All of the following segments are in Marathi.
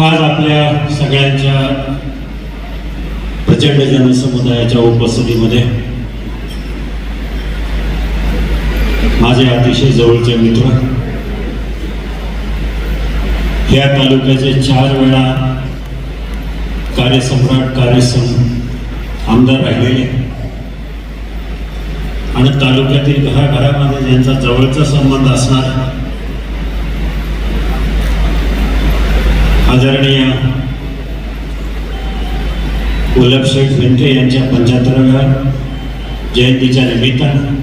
आज आपल्या सगळ्यांच्या प्रचंड जनसमुदायाच्या उपस्थितीमध्ये माझे अतिशय जवळचे मित्र या तालुक्याचे चार वेळा कार्यसम्राट कार्यसम आमदार राहिलेले आणि तालुक्यातील घराघरामध्ये ज्यांचा जवळचा संबंध असणार आदरणीय वल्लभशेठ भेंटे यांच्या पंच्याहत्तराव्या जयंतीच्या निमित्तानं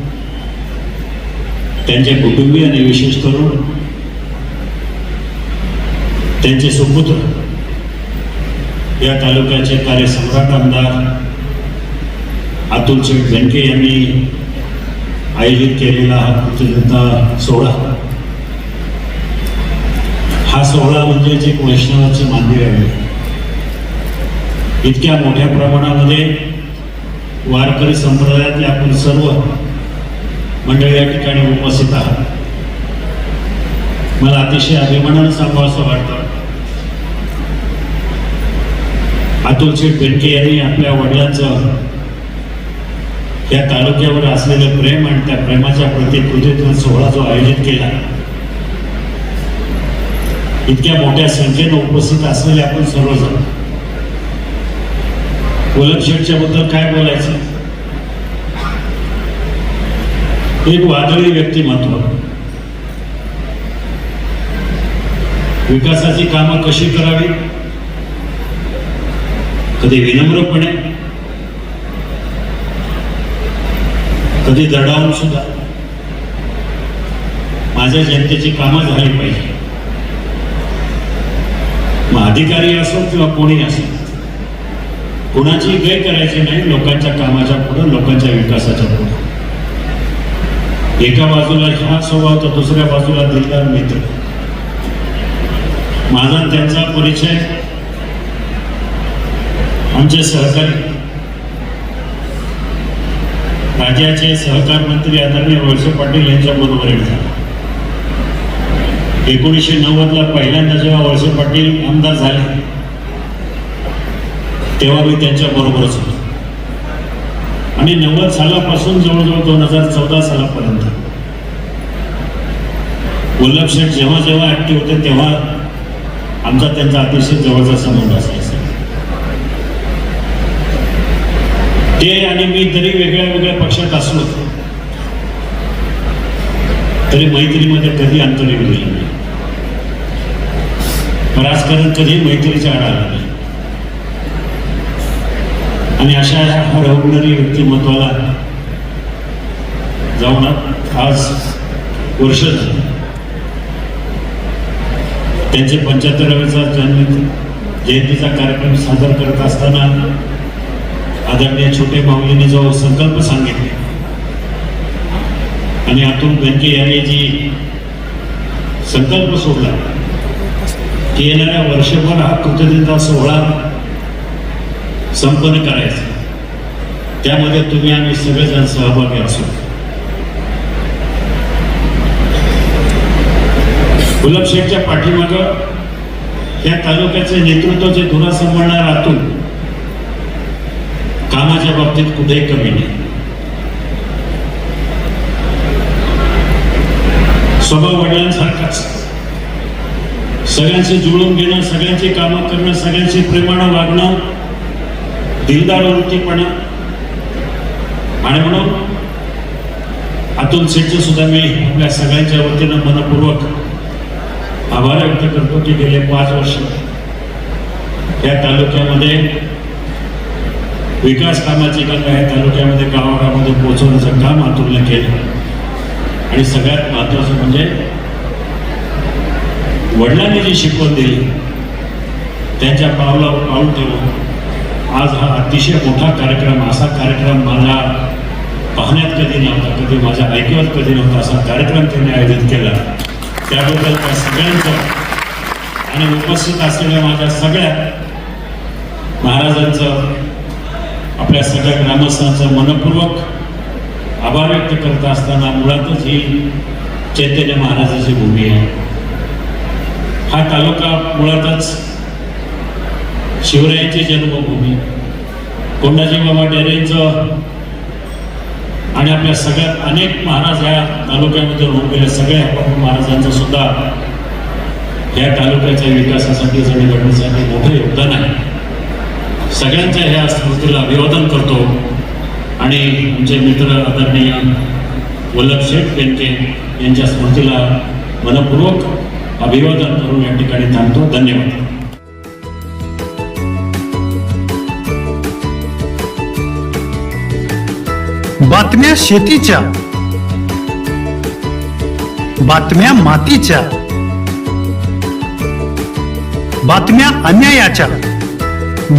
त्यांचे कुटुंबीय आणि विशेष करून त्यांचे सुपुत्र या तालुक्याचे कार्यसम्राट आमदार अतुल शेठ व्यंके यांनी आयोजित केलेला हा कृतज्ञता सोहळा सोहळा म्हणजे एक वैष्णवाचे मंदिर आहे. इतक्या मोठ्या प्रमाणामध्ये वारकरी संप्रदायातले आपण सर्व मंडळी या ठिकाणी उपस्थित आहात. मला अतिशय अभिमानानं सांगावं असं वाटतं. अतुल शेठ यांनी आपल्या वडिलांचं या तालुक्यावर असलेलं प्रेम आणि त्या प्रेमाच्या प्रतिकृतीतून सोहळा जो आयोजित केला इतक्या मोठ्या संख्येनं उपस्थित असलेले आपण सर्वजण. वलभ शेठच्या बद्दल काय बोलायचं? एक वादळी व्यक्तिमत्व विकासाची कामं कशी करावी? कधी विनम्रपणे? कधी दडावून सुद्धा? माझ्या जनतेची कामं झाली पाहिजे. मग अधिकारी असो किंवा कोणी असो कोणाची गैर करायची नाही लोकांच्या कामाच्या पुढं लोकांच्या विकासाच्या पुढं. एका बाजूला ह्या स्वभाव तर दुसऱ्या बाजूला दिलदार मित्र. माझा त्यांचा परिचय. आमचे सहकारी. राज्याचे सहकार मंत्री आदरणीय वळसे पाटील यांच्या बरोबर झाला एकोणीसशे नव्वदला पहिल्यांदा जेव्हा वळसे पाटील आमदार झाले तेव्हा मी त्यांच्या बरोबरच होतो. आणि नव्वद सालापासून जवळजवळ दोन हजार चौदा सालापर्यंत. वल्लभ शेठ जेव्हा जेव्हा ऍक्टिव्ह होते तेव्हा आमचा त्यांचा अतिशय जवळचा संबंध असायचा. ते आणि मी तरी वेगळ्या वेगळ्या पक्षात असलो तरी मैत्रीमध्ये कधी अंतर दिलं नाही. राजकारण कधी मैत्रीच्या आड आलं नाही. आणि अशा ह्या हरवणारी व्यक्तिमत्वाला जाऊन आज वर्ष झालं. त्यांचे पंच्याहत्तराव्याचा जन्म जयंतीचा कार्यक्रम सादर करत असताना आदरणीय छोटे माऊलीने जो संकल्प सांगितले. आणि अतुल बँके यांनी जी संकल्प सोडला येणाऱ्या वर्षभर हा कृतज्ञता सोहळा संपन्न करायचा. त्यामध्ये तुम्ही आम्ही सगळेजण सहभागी असू. गुलाब शेठच्या पाठीमागं या तालुक्याचे नेतृत्व जे धुरा सांभाळणार आतून कामाच्या बाबतीत कुठेही कमी नाही. स्वभाव वडिलांसारखाच. सगळ्यांशी जुळून घेणं सगळ्यांची कामं करणं सगळ्यांशी प्रेमानं वागणं दिलदार वृत्तीपणा आणि म्हणून अतुल शेठचे सुद्धा मी आपल्या सगळ्यांच्या वतीनं मनपूर्वक आभार व्यक्त करतो की गेले पाच वर्ष या तालुक्यामध्ये विकास कामाची गंगा या तालुक्यामध्ये गावागावामध्ये पोहोचवण्याचं काम अतुलने केलं. आणि सगळ्यात महत्वाचं म्हणजे वडिलांनी जी शिकवण दिली त्यांच्या पावला पाऊल ठेवून आज हा अतिशय मोठा कार्यक्रम असा कार्यक्रम माझ्या पाहण्यात कधी नव्हता कधी माझ्या ऐकवत कधी नव्हता असा कार्यक्रम त्यांनी आयोजित केला. त्याबद्दल त्या सगळ्यांचं आणि उपस्थित असलेल्या माझ्या सगळ्या महाराजांचं आपल्या सगळ्या ग्रामस्थांचं मनपूर्वक आभार व्यक्त करत असताना मुळातच ही चैतन्य महाराजाची भूमी आहे. हा तालुका मुळातच शिवरायांची जन्मभूमी. कोंडाजी बाबा डेरेंचं आणि आपल्या सगळ्यात अनेक महाराज या तालुक्यामध्ये होऊन गेल्या सगळ्या आपण महाराजांचं सुद्धा या तालुक्याच्या विकासासाठी आणि घडणीसाठी मोठं योगदान आहे. सगळ्यांच्या ह्या स्मृतीला अभिवादन करतो. आणि आमचे मित्र आदरणीय वल्लभ शेठ बेनके यांच्या स्मृतीला मनपूर्वक अभिवादन करून या ठिकाणी थांबतो. धन्यवाद. बातम्या शेतीच्या बातम्या मातीच्या बातम्या अन्यायाच्या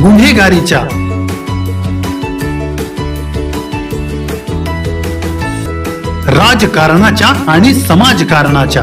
गुन्हेगारीच्या. राजकारणाच्या आणि समाजकारणाच्या.